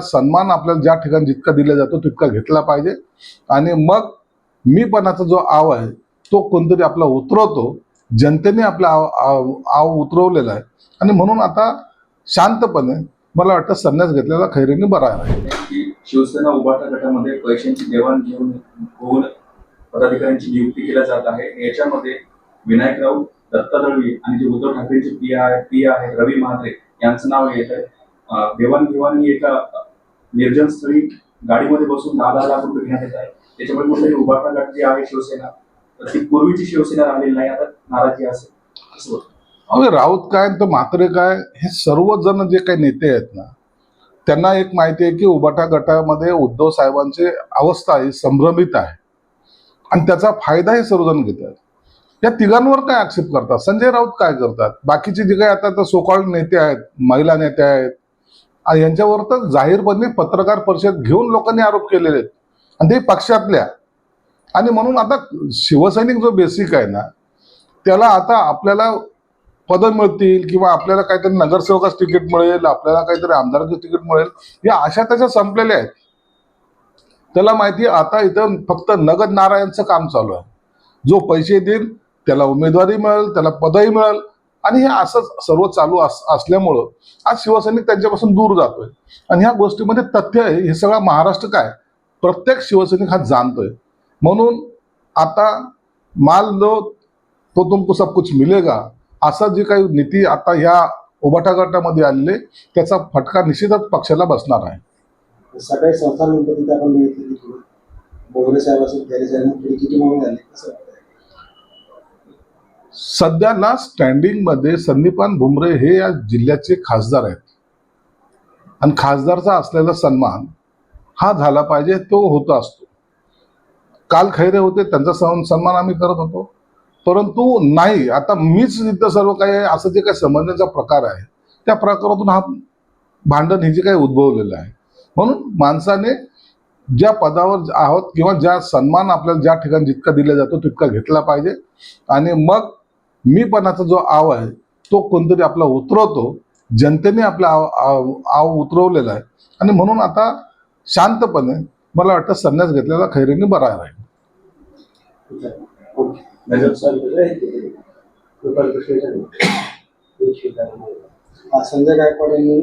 सन्मान आपल्याला ज्या ठिकाणी जितका दिला जातो तितका घेतला पाहिजे. आणि मग मीपणाचा जो आव आहे तो कोणतरी आपला उतरवतो. जनतेने आपला आव आव आव उतरवलेला आहे. आणि म्हणून आता शांतपणे मला वाटतं संन्यास घेतलेला खैरेने बरा आहे. शिवसेना उभाटा गटामध्ये पैशांची देवाणघेवाण होऊन पदाधिकाऱ्यांची नियुक्ती केल्या जात आहे. याच्यामध्ये विनायक राऊत दत्ता दळवी आणि जे उद्धव ठाकरेंचे पी आहे पी आहे रवी महात्रे यांचं नाव येत आहे. देवाणघेवाण ही एका निर्जन स्थळी गाडीमध्ये बसून दहा दहा लाख रुपये घेण्यात येत आहे त्याच्यामुळे कुठेतरी उभाटा गट जी आहे शिवसेना तर ती पूर्वीची शिवसेना राहिलेली नाही. आता नाराजी असेल असं होतं. राऊत काय तर मात्र काय हे सर्वजण जे काही नेते आहेत ना त्यांना एक माहिती आहे की उबाटा गटामध्ये उद्धव साहेबांची अवस्था ही संभ्रमित आहे. आणि त्याचा फायदा हे सर्वजण घेत आहेत. या तिघांवर काय आक्षेप करतात? संजय राऊत काय करतात? बाकीचे जे काही आता सोकॉल्ड नेते आहेत महिला नेते आहेत यांच्यावर तर जाहीरपणे पत्रकार परिषद घेऊन लोकांनी आरोप केलेले आहेत. आणि ते पक्षातल्या. आणि म्हणून आता शिवसैनिक जो बेसिक आहे ना त्याला आता आपल्याला पदं मिळतील किंवा आपल्याला काहीतरी नगरसेवकाच तिकीट मिळेल आपल्याला काहीतरी आमदाराचं तिकीट मिळेल या अशा त्याच्या संपलेल्या आहेत. त्याला माहिती आता इथं फक्त नगद नारायणचं काम चालू आहे. जो पैसे देईल त्याला उमेदवारी मिळेल त्याला पदही मिळेल आणि हे असंच सर्व चालू अस असल्यामुळं आज शिवसैनिक त्यांच्यापासून दूर जातोय. आणि ह्या गोष्टीमध्ये तथ्य आहे हे सगळा महाराष्ट्र काय? प्रत्येक शिवसैनिक हा जाणतोय. म्हणून आता माल लो तो तुमको सब कुछ मिलेगा असा जी काही नीती आता ह्या उबाटा गटामध्ये आलेले त्याचा फटका निश्चितच पक्षाला बसणार आहे. सकाळी संस्थानंतर सध्याला स्टँडिंगमध्ये संदीपान भुमरे हे या जिल्ह्याचे खासदार आहेत. आणि खासदारचा असलेला सन्मान हा झाला पाहिजे तो होत असतो. काल खैरे होते त्यांचा सन्मान आम्ही करत होतो. परंतु नाही आता मीच तिथं सर्व काही असं जे काही समजण्याचा प्रकार आहे त्या प्रकारातून हा भांडण हे जे काही उद्भवलेलं आहे. म्हणून माणसाने ज्या पदावर आहोत किंवा ज्या सन्मान आपल्याला ज्या ठिकाणी जितका दिला जातो तितका घेतला पाहिजे. आणि मग मीपणाचा जो आव आहे तो कोणतरी आपला उतरवतो. जनतेने आपला आव आव आव उतरवलेला आहे. आणि म्हणून आता शांतपणे मला वाटतं संन्यास घेतलेला खैरेने बरा आहे. संजय गायकवाड यांनी